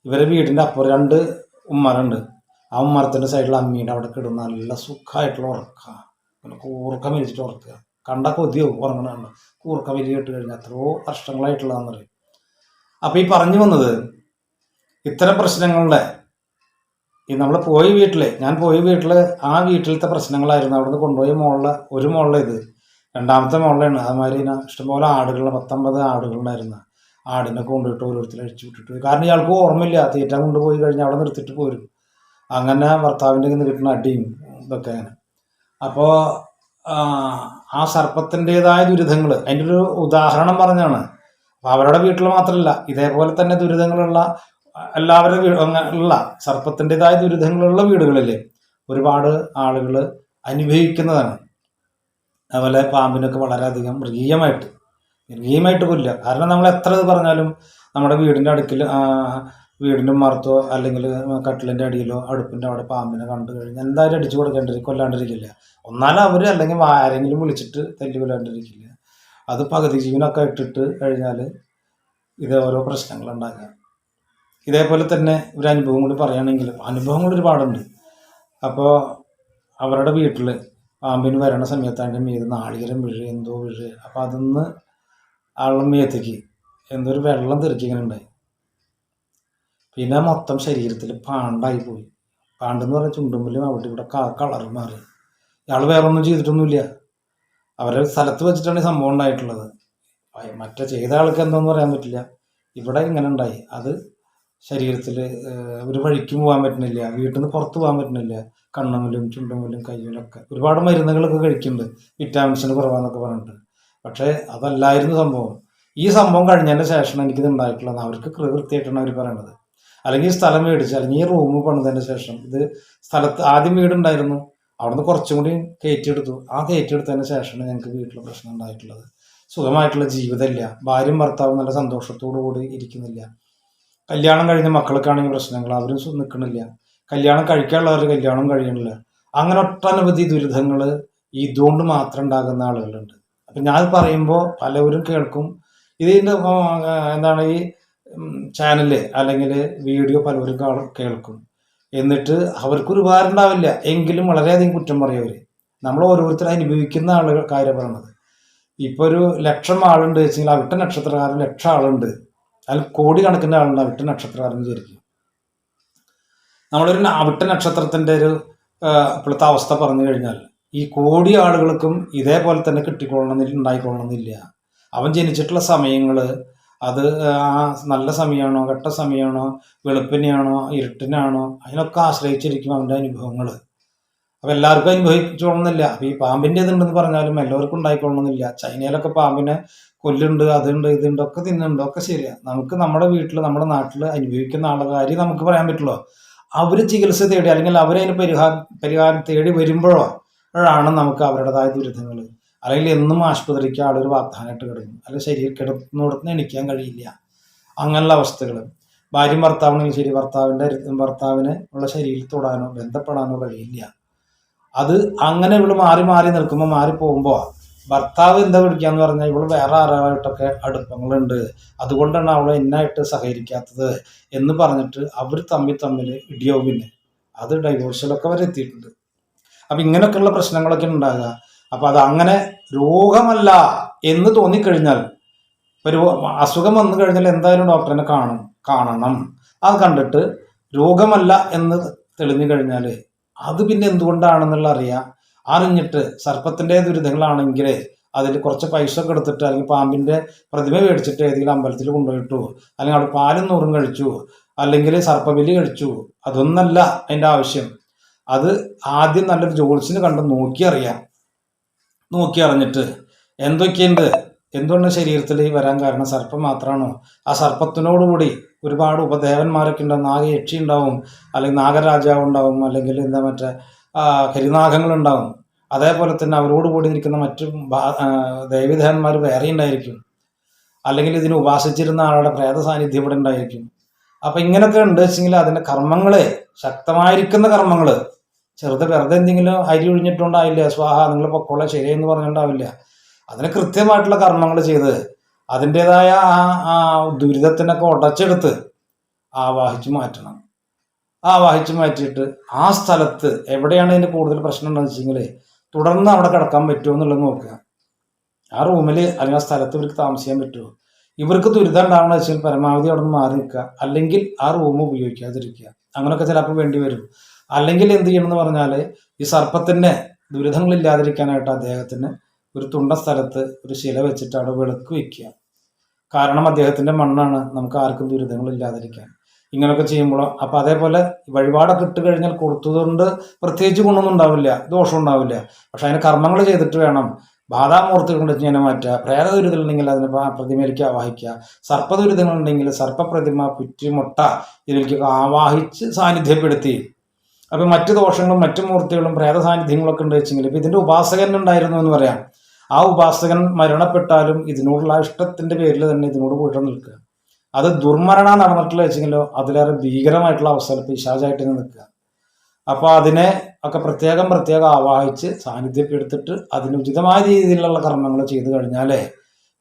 ഇവരെ വീടിന്റെ അപ്പുറം രണ്ട് ഉമ്മറുണ്ട് ആ ഉമ്മരത്തിന്റെ സൈഡിൽ അമ്മീന്റെ അവിടെ കിടന്ന് നല്ല സുഖമായിട്ടുള്ള ഉറക്കുക പിന്നെ കൂർക്ക മരിച്ചിട്ട് ഉറക്കുക. കണ്ട കൊതിയാവും ഉറങ്ങണ കണ്ട. കൂർക്ക വലിയ ഇട്ട് കഴിഞ്ഞാൽ എത്രയോ വർഷങ്ങളായിട്ടുള്ളതാന്ന് പറയും അപ്പം ഈ പറഞ്ഞു വന്നത് ഇത്തരം പ്രശ്നങ്ങളുടെ ഈ നമ്മൾ പോയ വീട്ടിൽ ഞാൻ പോയ വീട്ടിൽ ആ വീട്ടിലത്തെ പ്രശ്നങ്ങളായിരുന്നു. അവിടുന്ന് കൊണ്ടുപോയ മോളിലെ ഒരു മോളിലെ ഇത്. രണ്ടാമത്തെ മോളിലാണ് അതുമാതിരി ഇഷ്ടംപോലെ ആടുകൾ പത്തൊമ്പത് ആടുകളുണ്ടായിരുന്നു. ആടിനെ കൊണ്ടുപോയിട്ട് ഓരോരുത്തർ അഴിച്ചു വിട്ടിട്ട്. കാരണം ഇയാൾക്ക് ഓർമ്മയില്ല. തീറ്റ കൊണ്ടുപോയി കഴിഞ്ഞാൽ അവിടെ നിർത്തിയിട്ട് പോരും. അങ്ങനെ ഭർത്താവിന്റെ നിന്ന് കിട്ടുന്ന അടിയും ഇതൊക്കെ അങ്ങനെ. അപ്പോൾ ആ സർപ്പത്തിന്റെതായ ദുരിതങ്ങൾ അതിന്റെ ഒരു ഉദാഹരണം പറഞ്ഞാണ്. അപ്പോൾ അവരുടെ വീട്ടിൽ മാത്രമല്ല ഇതേപോലെ തന്നെ ദുരിതങ്ങളുള്ള എല്ലാവരുടെ ഉള്ള സർപ്പത്തിന്റെതായ ദുരിതങ്ങളുള്ള വീടുകളിൽ ഒരുപാട് ആളുകൾ അനുഭവിക്കുന്നതാണ്. അതുപോലെ പാമ്പിനൊക്കെ വളരെയധികം മൃഗീയമായിട്ട്. മൃഗീയമായിട്ട് കൊല്ലുക കാരണം നമ്മൾ എത്ര പറഞ്ഞാലും നമ്മുടെ വീടിന്റെ അടുക്കിൽ വീടിന്റെ മറത്തോ അല്ലെങ്കിൽ കട്ടിലിന്റെ അടിയിലോ അടുപ്പിന്റെ അവിടെ പാമ്പിനെ കണ്ടു കഴിഞ്ഞാൽ എന്തായാലും അടിച്ചു കൊടുക്കേണ്ടി കൊല്ലാണ്ടിരിക്കില്ല. ഒന്നാലും അവർ അല്ലെങ്കിൽ ആരെങ്കിലും വിളിച്ചിട്ട് തല്ലി കൊല്ലാണ്ടിരിക്കില്ല. അത് പകുതി ജീവനൊക്കെ ഇട്ടിട്ട് കഴിഞ്ഞാൽ ഇത് ഓരോ പ്രശ്നങ്ങളുണ്ടാക്കുക. ഇതേപോലെ തന്നെ ഒരു അനുഭവം കൂടി പറയുകയാണെങ്കിൽ അനുഭവങ്ങൾ ഒരുപാടുണ്ട്. അപ്പോൾ അവരുടെ വീട്ടിൽ പാമ്പിന് വരണ സമയത്ത് അതിന്റെ മീത് നാളികരം വീഴ് എന്തോ വീഴ്. അപ്പോൾ അതിന്ന് ആളുടെ മീത്തേക്ക് എന്തോ ഒരു വെള്ളം തെറിക്കിങ്ങനെ ഉണ്ടായി പിന്നെ മൊത്തം ശരീരത്തിൽ പാണ്ടായി പോയി. പാണ്ടെന്ന് പറഞ്ഞാൽ ചുണ്ടുമ്പിലും അവിടെ ഇവിടെ കളർ മാറി. ഇയാൾ വേറെ ഒന്നും ചെയ്തിട്ടൊന്നുമില്ല. അവരെ സ്ഥലത്ത് വെച്ചിട്ടാണ് ഈ സംഭവം ഉണ്ടായിട്ടുള്ളത്. മറ്റേ ചെയ്ത ആൾക്ക് എന്തോന്ന് പറയാൻ പറ്റില്ല. ഇവിടെ ഇങ്ങനെ ഉണ്ടായി. അത് ശരീരത്തിൽ ഒരു വഴിക്കും പോകാൻ പറ്റുന്നില്ല വീട്ടിൽ നിന്ന് പുറത്ത് പോകാൻ പറ്റുന്നില്ല കണ്ണുമിലും ചുണ്ടുമിലും കയ്യിലൊക്കെ ഒരുപാട് മരുന്നുകളൊക്കെ കഴിക്കുന്നുണ്ട്. വിറ്റാമിൻസിന് കുറവാന്നൊക്കെ പറഞ്ഞിട്ട്. പക്ഷേ അതല്ലായിരുന്നു സംഭവം. ഈ സംഭവം കഴിഞ്ഞതിന്റെ ശേഷം എനിക്കിത് ഉണ്ടായിട്ടുള്ളത് അവർക്ക് കൃത്യമായിട്ടാണ് അവർ പറയണത്. അല്ലെങ്കിൽ ഈ സ്ഥലം മേടിച്ച് അല്ലെങ്കിൽ ഈ റൂം പണിതതിന് ശേഷം ഇത് സ്ഥലത്ത് ആദ്യം വീടുണ്ടായിരുന്നു. അവിടുന്ന് കുറച്ചും കൂടി കയറ്റിയെടുത്തു. ആ കയറ്റിയെടുത്തതിന് ശേഷമാണ് ഞങ്ങൾക്ക് വീട്ടിൽ പ്രശ്നം ഉണ്ടായിട്ടുള്ളത് സുഖമായിട്ടുള്ള ജീവിതമില്ല ഭാര്യയും ഭർത്താവും നല്ല സന്തോഷത്തോടു കൂടി ഇരിക്കുന്നില്ല. കല്യാണം കഴിഞ്ഞ മക്കൾക്കാണെങ്കിൽ പ്രശ്നങ്ങൾ. അവരും നിൽക്കണില്ല കല്യാണം കഴിക്കാനുള്ളവർ കല്യാണം കഴിയണില്ല. അങ്ങനെ ഒട്ടനവധി ദുരിതങ്ങൾ ഇതുകൊണ്ട് മാത്രം ഉണ്ടാകുന്ന ആളുകളുണ്ട്. അപ്പം ഞാൻ പറയുമ്പോൾ പലവരും കേൾക്കും. ഇതിന്റെ എന്താണ് ഈ ചാനൽ അല്ലെങ്കിൽ വീഡിയോ പലവരും കേൾക്കും. എന്നിട്ട് അവർക്കൊരു ഉപകാരം ഉണ്ടാവില്ല എങ്കിലും വളരെയധികം കുറ്റം പറയും നമ്മൾ ഓരോരുത്തർ അനുഭവിക്കുന്ന ആളുകൾ കാര്യം പറയണത്. ഇപ്പോൾ ഒരു ലക്ഷം ആളുണ്ട് വെച്ചെങ്കിൽ അവിട്ട നക്ഷത്രകാരൻ ലക്ഷം ആളുണ്ട്. അതിൽ കോടിക്കണക്കിന് ആളുണ്ട് അവിട്ട നക്ഷത്രം അറിഞ്ഞു തീർക്കും നമ്മളൊരു അവിട്ട നക്ഷത്രത്തിന്റെ ഒരു ഇപ്പോഴത്തെ അവസ്ഥ പറഞ്ഞു കഴിഞ്ഞാൽ ഈ കോടി ആളുകൾക്കും ഇതേപോലെ തന്നെ കിട്ടിക്കൊള്ളണമെന്നില്ല ഉണ്ടായിക്കൊള്ളണമെന്നില്ല. അവൻ ജനിച്ചിട്ടുള്ള സമയങ്ങൾ അത് നല്ല സമയമാണോ ഘട്ട സമയമാണോ വെളുപ്പിനെയാണോ ഇരുട്ടിനാണോ അതിനൊക്കെ ആശ്രയിച്ചിരിക്കും അവന്റെ അനുഭവങ്ങൾ അപ്പോൾ എല്ലാവർക്കും അനുഭവിച്ചോളണമെന്നില്ല. അപ്പോൾ ഈ പാമ്പിന്റെ ഇതുണ്ടെന്ന് പറഞ്ഞാലും എല്ലാവർക്കും ഉണ്ടായിക്കൊള്ളണമെന്നില്ല. ചൈനയിലൊക്കെ പാമ്പിനെ കൊല്ലുണ്ട് അതുണ്ട് ഇതുണ്ട് ഒക്കെ തിന്നുണ്ട് ഒക്കെ ശരിയാണ് നമുക്ക് നമ്മുടെ വീട്ടിൽ നമ്മുടെ നാട്ടിൽ അനുഭവിക്കുന്ന ആളുടെ കാര്യം നമുക്ക് പറയാൻ പറ്റുള്ളൂ. അവർ ചികിത്സ തേടി അല്ലെങ്കിൽ അവരതിന് പരിഹാരം പരിഹാരം തേടി വരുമ്പോഴോ ആണ് നമുക്ക് അവരുടേതായ ദുരിതങ്ങൾ. അല്ലെങ്കിൽ എന്നും ആശുപത്രിക്ക് ആളൊരു വാഗ്ദാനമായിട്ട് കിടക്കും അല്ലെങ്കിൽ ശരീരം കിടന്നിടത്ത് എണിക്കാൻ കഴിയില്ല. അങ്ങനെയുള്ള അവസ്ഥകൾ ഭാര്യയും ഭർത്താവിനെങ്കിലും ശരി ഭർത്താവിന്റെ ഭർത്താവിന് ഉള്ള ശരീരത്തിൽ തൊടാനോ ബന്ധപ്പെടാനോ കഴിയില്ല. അത് അങ്ങനെ ഇവൾ മാറി മാറി നിൽക്കുമ്പോൾ മാറി പോകുമ്പോൾ ഭർത്താവ് എന്താ വിളിക്കാന്ന് പറഞ്ഞാൽ ഇവൾ വേറെ ആരാളായിട്ടൊക്കെ അടുപ്പങ്ങളുണ്ട്. അതുകൊണ്ടാണ് അവളെ എന്നായിട്ട് സഹകരിക്കാത്തത് എന്ന് പറഞ്ഞിട്ട് അവർ തമ്മിൽ തമ്മിൽ ഇടിയാവും പിന്നെ. അത് ഡൈവോഴ്സിലൊക്കെ വരെ എത്തിയിട്ടുണ്ട്. അപ്പം ഇങ്ങനെയൊക്കെയുള്ള പ്രശ്നങ്ങളൊക്കെ ഉണ്ടാകുക അപ്പം അത് അങ്ങനെ രോഗമല്ല എന്ന് തോന്നിക്കഴിഞ്ഞാൽ ഒരു അസുഖം വന്നു കഴിഞ്ഞാൽ എന്തായാലും ഡോക്ടറിനെ കാണും കാണണം. അത് കണ്ടിട്ട് രോഗമല്ല എന്ന് തെളിഞ്ഞു കഴിഞ്ഞാൽ അത് പിന്നെ എന്തുകൊണ്ടാണെന്നുള്ള അറിയാം. അറിഞ്ഞിട്ട് സർപ്പത്തിന്റെ ദുരിതങ്ങളാണെങ്കിൽ അതിൽ കുറച്ച് പൈസ ഒക്കെ എടുത്തിട്ട് അല്ലെങ്കിൽ പാമ്പിന്റെ പ്രതിമ മേടിച്ചിട്ട് ഏതെങ്കിലും അമ്പലത്തിൽ കൊണ്ടുപോയിട്ടു അല്ലെങ്കിൽ അവിടെ പാലും നൂറും കഴിച്ചു അല്ലെങ്കിൽ സർപ്പബലി കഴിച്ചു അതൊന്നല്ല അതിന്റെ ആവശ്യം. അത് ആദ്യം നല്ലൊരു ജോത്സ്യന് കണ്ട് നോക്കി അറിയാം. നോക്കി അറിഞ്ഞിട്ട് എന്തൊക്കെയുണ്ട്? എന്തുകൊണ്ട് ശരീരത്തിൽ വരാൻ കാരണം സർപ്പം മാത്രമാണോ? ആ സർപ്പത്തിനോടുകൂടി ഒരുപാട് ഉപദേവന്മാരൊക്കെ ഉണ്ടാവും. നാഗയക്ഷി ഉണ്ടാവും അല്ലെങ്കിൽ നാഗരാജാവ് ഉണ്ടാവും അല്ലെങ്കിൽ എന്താ മറ്റേ കരിനാഗങ്ങളുണ്ടാവും. അതേപോലെ തന്നെ അവരോട് കൂടി നിൽക്കുന്ന മറ്റു ദേവീദേവന്മാർ വേറെ ഉണ്ടായിരിക്കും. അല്ലെങ്കിൽ ഇതിന് ഉപാസിച്ചിരുന്ന ആളുടെ പ്രേത സാന്നിധ്യം ഇവിടെ ഉണ്ടായിരിക്കും. അപ്പൊ ഇങ്ങനൊക്കെ ഉണ്ട് വെച്ചെങ്കിൽ അതിന്റെ കർമ്മങ്ങളെ ശക്തമായിരിക്കുന്ന കർമ്മങ്ങൾ. ചെറുത് വെറുതെ എന്തെങ്കിലും അരി ഒഴിഞ്ഞിട്ടുണ്ടാവില്ല സ്വാഹ നിങ്ങൾ പൊക്കോളെ ശരിയെന്ന് പറഞ്ഞിട്ടുണ്ടാവില്ല. അതിന് കൃത്യമായിട്ടുള്ള കർമ്മങ്ങൾ ചെയ്ത് അതിന്റെതായ ആ ദുരിതത്തിനൊക്കെ ഉടച്ചെടുത്ത് ആവാഹിച്ച് മാറ്റണം. ആവാഹിച്ച് മാറ്റിയിട്ട് ആ സ്ഥലത്ത് എവിടെയാണ് ഇതിന് കൂടുതൽ പ്രശ്നം ഉണ്ടെന്ന് വെച്ചെങ്കിൽ തുടർന്ന് അവിടെ കിടക്കാൻ പറ്റുമോ എന്നുള്ളത് നോക്കുക. ആ റൂമിൽ അല്ലെങ്കിൽ ആ സ്ഥലത്ത് ഇവർക്ക് താമസിക്കാൻ പറ്റുമോ? ഇവർക്ക് ദുരിതം ഉണ്ടാവണമെന്ന് വെച്ചാൽ പരമാവധി അവിടെ നിന്ന് മാറി നിൽക്കുക. അല്ലെങ്കിൽ ആ റൂം ഉപയോഗിക്കാതിരിക്കുക. അങ്ങനെയൊക്കെ ചിലപ്പോൾ വേണ്ടി വരും. അല്ലെങ്കിൽ എന്ത് ചെയ്യണമെന്ന് പറഞ്ഞാൽ ഈ സർപ്പത്തിന്റെ ദുരിതങ്ങളില്ലാതിരിക്കാനായിട്ട് അദ്ദേഹത്തിന് ഒരു തുണ്ട സ്ഥലത്ത് ഒരു ശില വെച്ചിട്ട് അവിടെ വിളക്ക് വയ്ക്കുക കാരണം അദ്ദേഹത്തിന്റെ മണ്ണാണ് നമുക്ക് ആർക്കും ദുരിതങ്ങളില്ലാതിരിക്കാൻ ഇങ്ങനെയൊക്കെ ചെയ്യുമ്പോൾ അപ്പോൾ അതേപോലെ വഴിപാടൊക്കെ ഇട്ട് കഴിഞ്ഞാൽ കൊടുത്തതുകൊണ്ട് പ്രത്യേകിച്ച് ഗുണമൊന്നും ഉണ്ടാവില്ല. ദോഷം ഉണ്ടാവില്ല. പക്ഷെ അതിന് കർമ്മങ്ങൾ ചെയ്തിട്ട് വേണം. ബാധാമൂർത്തി കൊണ്ട് ഇങ്ങനെ മാറ്റുക. പ്രേതദുരിതമുണ്ടെങ്കിൽ അതിനെ പ്രതിമയിലേക്ക് ആവാഹിക്കുക. സർപ്പദുരിതങ്ങളുണ്ടെങ്കിൽ സർപ്പപ്രതിമ പുറ്റിമുട്ട ഇതിലേക്ക് ആവാഹിച്ച് സാന്നിധ്യപ്പെടുത്തി. അപ്പം മറ്റു ദോഷങ്ങളും മറ്റു മൂർത്തികളും പ്രേത സാന്നിധ്യങ്ങളൊക്കെ ഉണ്ട് വെച്ചെങ്കിൽ ഇപ്പം ഇതിന്റെ ഉപാസകൻ ഉണ്ടായിരുന്നു എന്ന് പറയാം. ആ ഉപാസകൻ മരണപ്പെട്ടാലും ഇതിനോടുള്ള ഇഷ്ടത്തിന്റെ പേരിൽ തന്നെ ഇതിനോട് കൂട്ടം നിൽക്കുക. അത് ദുർമരണ നടന്നിട്ടുള്ള വെച്ചെങ്കിലോ അതിലേറെ ഭീകരമായിട്ടുള്ള അവസ്ഥയിൽ പിശാചായിട്ട് നിൽക്കുക. അപ്പോൾ അതിനെ ഒക്കെ പ്രത്യേകം പ്രത്യേകം ആവാഹിച്ച് സാന്നിധ്യപ്പെടുത്തിട്ട് അതിന് ഉചിതമായ രീതിയിലുള്ള കർമ്മങ്ങൾ ചെയ്തു കഴിഞ്ഞാലേ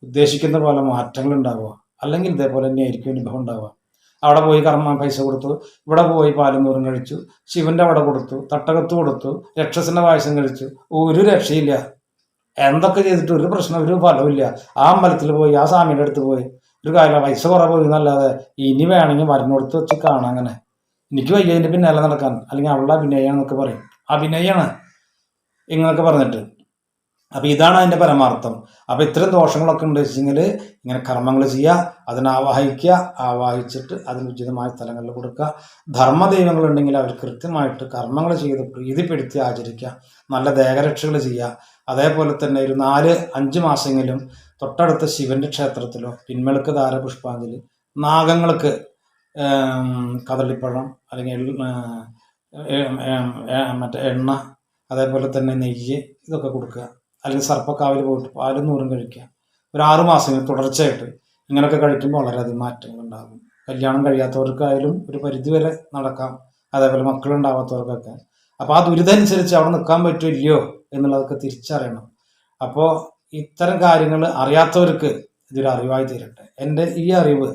ഉദ്ദേശിക്കുന്ന പോലെ മാറ്റങ്ങൾ ഉണ്ടാവുക. അല്ലെങ്കിൽ ഇതേപോലെ തന്നെ ആയിരിക്കും അനുഭവം ഉണ്ടാവുക. അവിടെ പോയി കർമ്മ പൈസ കൊടുത്തു. ഇവിടെ പോയി പാലും നൂറും കഴിച്ചു. ശിവന്റെ അവിടെ കൊടുത്തു. തട്ടകത്ത് കൊടുത്തു. രക്ഷസിന്റെ പായസം കഴിച്ചു. ഒരു രക്ഷയില്ല. എന്തൊക്കെ ചെയ്തിട്ട് ഒരു പ്രശ്നം ഒരു ഫലമില്ല ആ അമ്പലത്തിൽ പോയി ആ സ്വാമിയുടെ അടുത്ത് പോയി ഒരു കാര്യമില്ല പൈസ കുറേ പോയി എന്നല്ലാതെ ഇനി വേണമെങ്കിൽ മരുന്നെടുത്ത് വെച്ച് കാണാം അങ്ങനെ. എനിക്ക് വയ്യ പിന്നെ പിന്നാലെ നടക്കാൻ. അല്ലെങ്കിൽ അവളുടെ അഭിനയാന്നൊക്കെ പറയും. അഭിനയാണ് ഇങ്ങനൊക്കെ പറഞ്ഞിട്ട്. അപ്പൊ ഇതാണ് അതിന്റെ പരമാർത്ഥം. അപ്പൊ ഇത്തരം ദോഷങ്ങളൊക്കെ ഉണ്ട് വെച്ചെങ്കിൽ ഇങ്ങനെ കർമ്മങ്ങൾ ചെയ്യുക അതിനെ ആവാഹിക്കുക ആവാഹിച്ചിട്ട് അതിന് ഉചിതമായ സ്ഥലങ്ങളിൽ കൊടുക്കുക. ധർമ്മദൈവങ്ങൾ ഉണ്ടെങ്കിൽ അവർ കൃത്യമായിട്ട് കർമ്മങ്ങൾ ചെയ്ത് പ്രീതിപ്പെടുത്തി ആചരിക്കുക. നല്ല ദേഹരക്ഷകൾ ചെയ്യുക. അതേപോലെ തന്നെ ഒരു നാല് അഞ്ച് മാസമെങ്കിലും തൊട്ടടുത്ത ശിവന്റെ ക്ഷേത്രത്തിലോ പിൻമെളുക്ക് ധാരപുഷ്പാഞ്ജലി നാഗങ്ങൾക്ക് കദളിപ്പഴം അല്ലെങ്കിൽ മറ്റേ എണ്ണ അതേപോലെ തന്നെ നെയ്യ് ഇതൊക്കെ കൊടുക്കുക. അല്ലെങ്കിൽ സർപ്പക്കാവിൽ പോയിട്ട് പാലും നൂറും കഴിക്കുക. ഒരു ആറു മാസം തുടർച്ചയായിട്ട് ഇങ്ങനെയൊക്കെ കഴിക്കുമ്പോൾ വളരെയധികം മാറ്റങ്ങൾ ഉണ്ടാകും കല്യാണം കഴിയാത്തവർക്കായാലും ഒരു പരിധിവരെ നടക്കാം. അതേപോലെ മക്കളുണ്ടാവാത്തവർക്കൊക്കെ. അപ്പോൾ ആ ദുരിതമനുസരിച്ച് അവിടെ നിൽക്കാൻ പറ്റുമോ ഇല്ലയോ എന്നുള്ളതൊക്കെ തിരിച്ചറിയണം. അപ്പോൾ ഇത്തരം കാര്യങ്ങൾ അറിയാത്തവർക്ക് ഇതൊരു അറിവായി തീരട്ടെ. എന്റെ ഈ അറിവ്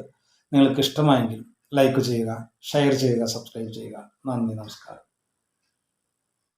നിങ്ങൾക്ക് ഇഷ്ടമായെങ്കിൽ ലൈക്ക് ചെയ്യുക ഷെയർ ചെയ്യുക സബ്സ്ക്രൈബ് ചെയ്യുക. നന്ദി നമസ്കാരം.